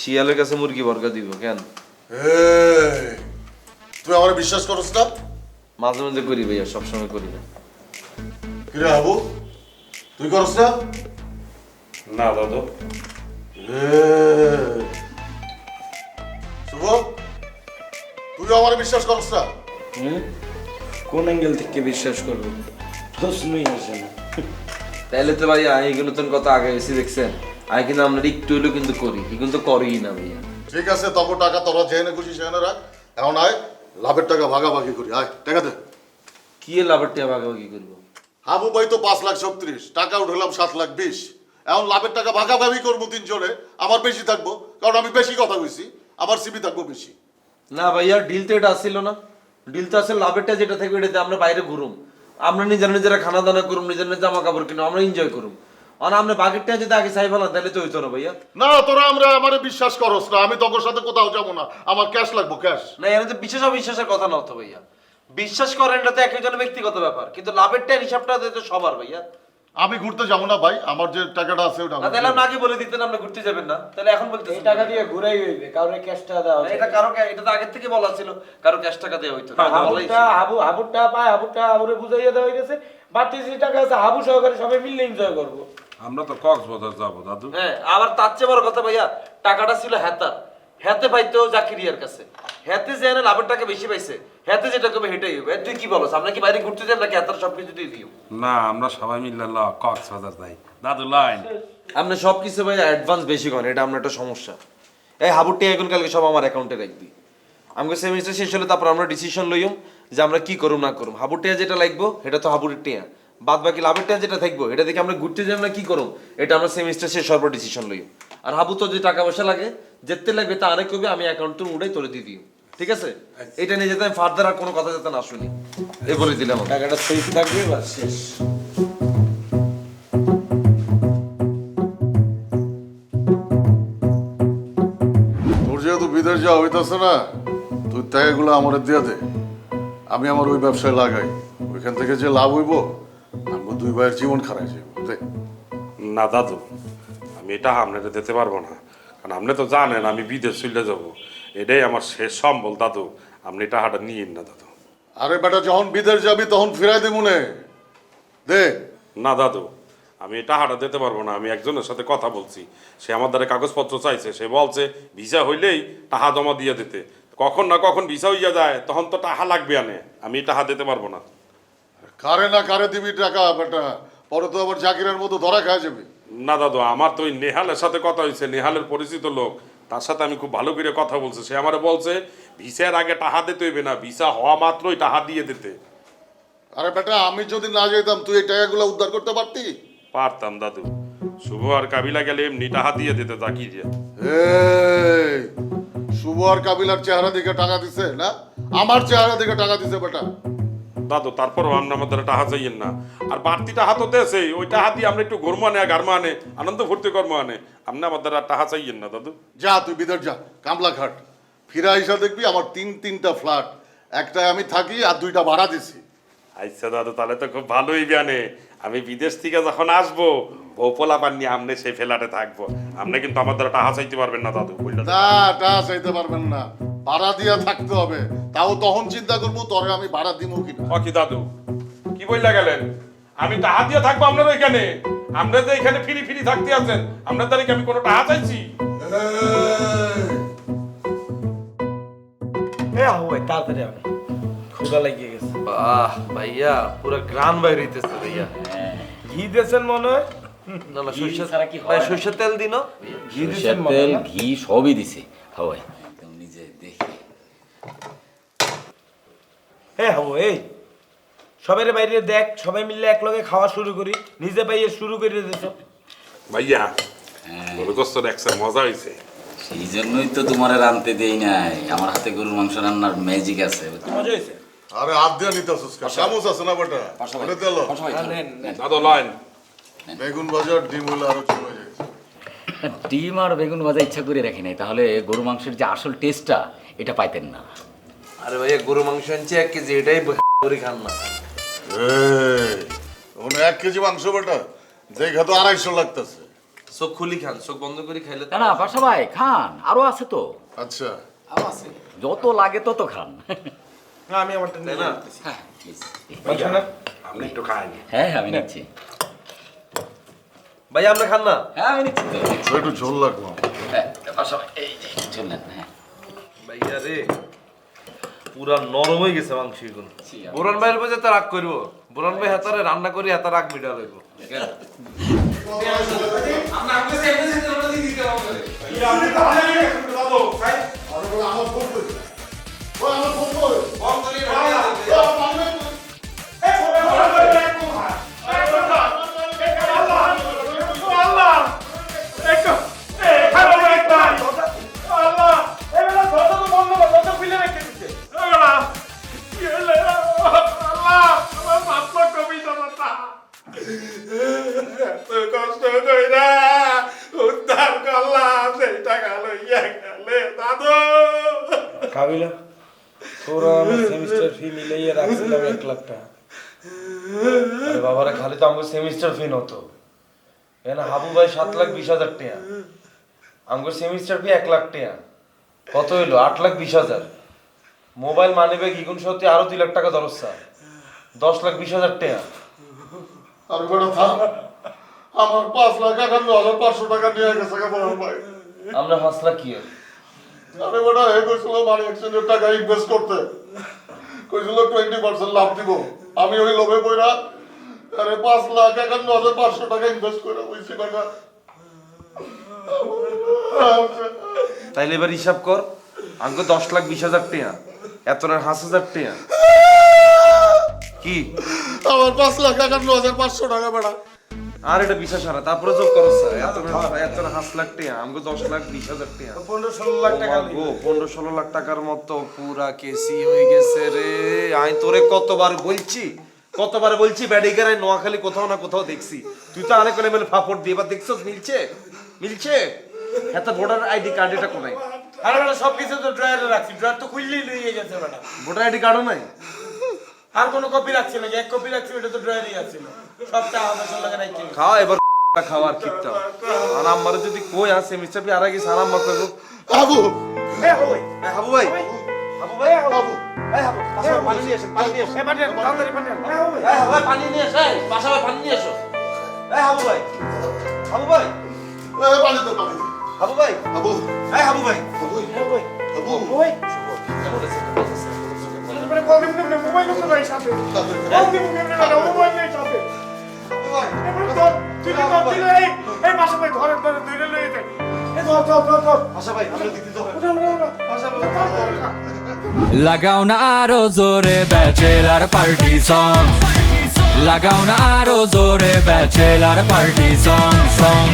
শিয়ালের কাছে মুরগি বর্গা দিব কেন? তুই আমার বিশ্বাস করস না? মাঝে মাঝে করি ভাইয়া সবসময় করি না। কিরে হাবু তুই করস না? না দাদু। শুভ তুই আমার বিশ্বাস করস না? হুম? কোন অ্যাঙ্গেল থেকে বিশ্বাস করব? প্রশ্নই আসে না। তাইলে তো ভাইয়া এই নতুন কথা আগে এসে দেখছেন? আগে কিন্তু আমরা একটু হলেও কিন্তু করি কিন্তু করিই না ভাইয়া। ঠিক আছে তব টাকা তোরা যেখানে খুশি সেখানে রাখ। এখন আয় লাভের টাকা ভাগাভাগি করি আয় টাকা দে। কি এর লাভের টাকা ভাগাভাগি করব? হাবু ভাই তো পাঁচ লাখ ছত্রিশ টাকা উঠালাম সাত লাখ বিশ। এখন লাভের টাকা ভাগাভাগি করব তিনজনে আমার বেশি থাকব কারণ আমি বেশি কথা কইছি আমার সিবি থাকব বেশি। না ভাইয়া ডিল তো এটা আসছিল না। ডিল তো আসলে লাভেরটা যেটা থাকবে এটাতে আমরা বাইরে ঘুরুম। আমরা নিজেরা নিজেরা খানা দানা করুম নিজের নিজের জামা কাপড় কিনুম আমরা এনজয় করুম। আর আমরা বাগেরটা যদি আগে চাই ফেলাম তাহলে তো হইতো না ভাইয়া। না তোরা আমরা আমারে বিশ্বাস করস না আমি তোর সাথে কোথাও যাব না। আমার ক্যাশ লাগবো ক্যাশ না এখানে তো বিশ্বাস অবিশ্বাসের কথা না তো ভাইয়া। বিশ্বাস করেন এটা তো এক একজনের ব্যক্তিগত ব্যাপার। কিন্তু লাভেরটা হিসাবটা তো সবার ভাইয়া। আমি ঘুরতে যাব না ভাই আমার যে টাকাটা আছে ওটা না তাহলে আপনি আগে বলে দিতেন আপনি ঘুরতে যাবেন না। তাহলে এখন বলতে এই টাকা দিয়ে ঘুরাই হইবে কারোর ক্যাশটা দেওয়া না, এটা কারও এটা তো আগের থেকে বলা ছিল কারও ক্যাশ টাকা দেওয়া হইতো বলাই হাবুটা হাবু হাবুরটা পায় হাবুরটা হাবুরে বুঝাইয়া দেওয়া হয়ে গেছে বাড়তি যে টাকা আছে হাবু সহকারে সবাই মিললে এনজয় করব। আমরা তো কক্সবাজার যাব দাদু। হ্যাঁ আবার তার চেয়ে বড় কথা ভাইয়া টাকাটা ছিল হ্যাতার হ্যাতে পাইতো জাকিরিয়ার কাছে। হ্যাতে যে এনে লাভের টাকা বেশি পাইছে হ্যাতে যেটা কবে হেঁটেই হবে। তুই কি বলো আমরা কি বাইরে ঘুরতে যাই নাকি হ্যাতার সবকিছু দিয়ে দিও না আমরা সবাই মিললে ল কক্সবাজার যাই। দাদু লাইন আপনি সব কিছু ভাই অ্যাডভান্স বেশি করেন এটা আপনার একটা সমস্যা। এই হাবুরটি এখন কালকে সব আমার অ্যাকাউন্টে রাখবি। আমাকে সেমিস্টার শেষ হলে তারপর আমরা ডিসিশন লইম যে আমরা কি করুম না করুম। হাবুর টিয়া যেটা লাগবো সেটা তো হাবুরের টিয়া। বাদ বাকি লাভের টিয়া যেটা থাকব এটা দেখে আমরা ঘুরতে যাই আমরা কি করুম এটা আমরা সেমিস্টার শেষ হওয়ার পর ডিসিশন লইম আর হাবু তো যে টাকা পয়সা লাগে যেতে লাগবে তা আরেক কবি আমি অ্যাকাউন্ট তো উড়াই তোলে দিয়ে দিই ঠিক আছে? এটা নিয়ে যেতে আমি ফার্দার আর কোনো কথা যাতে না শুনি। এ বলে দিলাম টাকাটা সেফ থাকবে বাস শেষ? তোর যেহেতু বিদেশ যাওয়া হইতেছে না তুই টাকাগুলো আমার দিয়ে দে। আমি আমার ওই ব্যবসায় লাগাই। ওইখান থেকে যে লাভ হইব দুই ভাইয়ের জীবন খারাই যাইব দে না দাদু আমি এটা আপনাকে দিতে পারব না। কারণ আপনি তো জানেন আমি বিদেশ চলে যাব। এটাই আমার শেষ সম্বল দাদু। আপনি টাকাটা নিয়েন না দাদু। আরে বেটা যখন বিদেশ যাবি তখন ফিরাই দে মনে দে। না দাদু আমি এই টাকাটা দিতে পারব না। আমি একজনের সাথে কথা বলছি। সে আমার দ্বারা কাগজপত্র চাইছে। সে বলছে ভিসা হইলেই টাকা জমা দিয়ে দিতে। কখন না কখন ভিসা হইয়া যায় তখন তো টাকা লাগবে আনে। আমি টাকা দিতে পারব না। কারে না কারে দিবি টাকা বেটা? পরে তো আবার জাকিরের মতো ধরা খায় যাবি। না দাদু আমার তো ওই নেহালের সাথে কথা হয়েছে নেহালের পরিচিত লোক। তার সাথে আমি খুব ভালো করে কথা বলছি। সে আমারে বলছে ভিসার আগে টাকা দিতে হইবে না ভিসা হওয়া মাত্রই টাকা দিয়ে দিতে। আরে বেটা আমি যদি না যেতাম তুই এই টাকাগুলো উদ্ধার করতে পারতি? পারতাম দাদু। শুভ আর কাবিলা গেলে এমনি টাকা দিয়ে দিতে তাকি দিয়ে এই শুভ আর কাবিলার চেহারা দিকে টাকা দিছে না? আমার চেহারা দিকে টাকা দিছে বেটা। দাদু তারপরও আমরা আমাদের টাকা চাইয়েন না। আর বাড়তি টাকা তো দেশে ওই টাকা দিয়ে আমরা একটু গরমা আনে গারমা আনে আনন্দ ফুর্তি কর্ম আনে। আপনি আমাদের আর টাকা চাইয়েন না দাদু। যা তুই বিদেশ যা কামলা ঘাট ফিরা আইসা দেখবি আমার তিন তিনটা ফ্ল্যাট। একটায় আমি থাকি আর দুইটা ভাড়া দিছি। আচ্ছা দাদু তাহলে তো খুব ভালোই জানে আমি বিদেশ থেকে যখন আসব পান নিয়ে আপনি সেই ফেলাটে থাকব। আপনি কিন্তু আমার দ্বারা টাকা চাইতে পারবেন না দাদু বললেন না টা চাইতে পারবেন না। ভাড়া দিয়া থাকতে হবে। তাও তখন চিন্তা করব তরে আমি ভাড়া দিব কিনা। ও কি দাদু? কি বললা গেলেন? আমি টাকা দিয়ে থাকব আপনার ওইখানে আমরা যে এখানে ফিরি ফিরি থাকতে আছেন আপনার দ্বারা কি আমি কোনো টাকা চাইছি? এ হাবু ভাই তাড়াতাড়ি আনে। ক্ষুদা লাগিয়ে গেছে। বাহ ভাইয়া পুরো গ্রান বাইরে হইতেছে ভাইয়া। ঘি দিয়েছেন মনে হয়? না না সরষের কি হয়? ভাই তেল দিন। ঘি সরষের দিয়েছেন তেল ঘি সবই দিছে হয় তুমি নিজে দেখে এ হাবু এই। সবাই বাইরে দেখ সবাই মিলে এক লগে খাওয়া শুরু করি। নিজে পাইয়ে শুরু করে দিছ ভাইয়া হ্যাঁ, গরুকস্তর একসাথে মজা হয়েছে সেই জন্যই তো তোমার রানতে দেই নাই। আমার হাতে গরুর মাংস রান্নার ম্যাজিক আছে। মজা হয়েছে আরে হাত দিয়া নিতে আসুস চামচ আছে না বেটা? ওটা তেল দাদু লাইন বেগুন বাজার ডিম হলে আরও চলে যায় ডিম আর বেগুন ভাজা ইচ্ছা করে রাখি নাই। তাহলে গরু মাংসের যে আসল টেস্টটা এটা পাইতেন না। আরে ভাইয়া গরু মাংস আনছি এক কেজি এটাই করে খান না। ওখানে এক কেজি মাংস বেটা দেখে তো আড়াইশো লাগতেছে। চোখ খুলি খান চোখ বন্ধ করে খাইলে না না বাসা ভাই খান আরও আছে তো। আচ্ছা। যত লাগে তত খান। না আমি আমারটা তাই নিয়ে না? আসতেছি। হ্যাঁ। আপনি একটু খায়নি হ্যাঁ হ্যাঁ আমি নিচ্ছি। ভাই আপনি খান না? হ্যাঁ আমি নিচ্ছি তো। একটু ঝোল লাগবো হ্যাঁ, বাসা ভাই এই চললেন হ্যাঁ। ভাইয়া রে। পুরা নরম হয়ে গেছে মাংস এগুলো। ছি, আমি- বোরান ভাইয়ের বাজে তো রাগ করব বোরান ভাই হাতারে রান্না করি হাতার রাগ মিটা লাগবো এক লাখ কত হইল? আট লাখ বিশ হাজার। মোবাইল মানি ব্যাগ ইগুন সত্যি আরও দুই লাখ টাকা দরজা দশ লাখ বিশ হাজার টাকা আমার পাঁচ লাখ একান্ন হাজার পাঁচশো টাকা নিয়ে গেছে আমরা লাখ কি আর? বেটা হে কইছিল মানি এক্সচেঞ্জের টাকা ইনভেস্ট করতে। কইছিল টোয়েন্টি পার্সেন্ট লাভ দিব। আমি ওই লোভে পড়া আরে পাঁচ লাখ একান্ন হাজার পাঁচশো টাকা ইনভেস্ট করে বইছি বেটা তাইলে এবার হিসাব কর আমাকে দশ লাখ বিশ হাজার টাকা এত না হাঁস হাজার টাকা কি? আমার পাঁচ লাখ একান্ন হাজার পাঁচশো টাকা বেটা আর এটা বিশ্বাস হারা তারপরে যোগ করো স্যার এত না- এত না হাঁস লাখ টাকা আমাকে দশ লাখ বিশ হাজার টাকা। পনেরো ষোলো লাখ টাকা ও পনেরো ষোলো লাখ টাকার মতো পুরা কেসি হয়ে গেছে রে। আমি তোরে কতবার বলছি কতবার বলছি ব্যাডিগারে নোয়াখালী কোথাও না কোথাও দেখছি। তুই তো আরেক মেলে ফাপড় দিয়ে এবার দেখছস মিলছে? মিলছে? এত ভোটার আইডি কার্ড এটা কোথায়? আরে সব কিছু তো ড্রয়ারে রাখছি ড্রয়ার তো খুললেই লইয়ে গেছে বেটা ভোটার আইডি কার্ডও নাই? আর কোনো কপি রাখছি নাকি এক কপি রাখছি ওটা তো ড্রয়ারই আছে সবটা আমার সঙ্গে লাগে রাখছি খাওয়া এবার খাওয়ার কিপটা আর আমার যদি কই আছে মিস্টার পি আর আগে সালাম মত করব আবু এ হাবু ভাই হাবু ভাই হাবু এই হাবু পাশে পানি নিয়ে এসে পানি নিয়ে এসে এ পাঠিয়ে তাড়াতাড়ি হাবু ভাই পানি নিয়ে এসে পাশে পানি নিয়ে এসো এই হাবু ভাই হাবু ভাই এ পানিতে পানি হাবু ভাই আবু এই হাবু ভাই আবু কল দিন দিন মোবাইল তো নাই সাথে দিন দিন না মোবাইল নাই সাথে এবারে তো তুই তো দিলে এই এই পাশে ভাই ধরে ধরে ধরে লইয়ে যাই এ ধর ধর ধর ধর। ভাই আমরা পাশে ভাই লাগাও না আরও জোরে ব্যাচেলার পার্টি সং লাগাও না আরও জোরে ব্যাচেলার পার্টি সং সং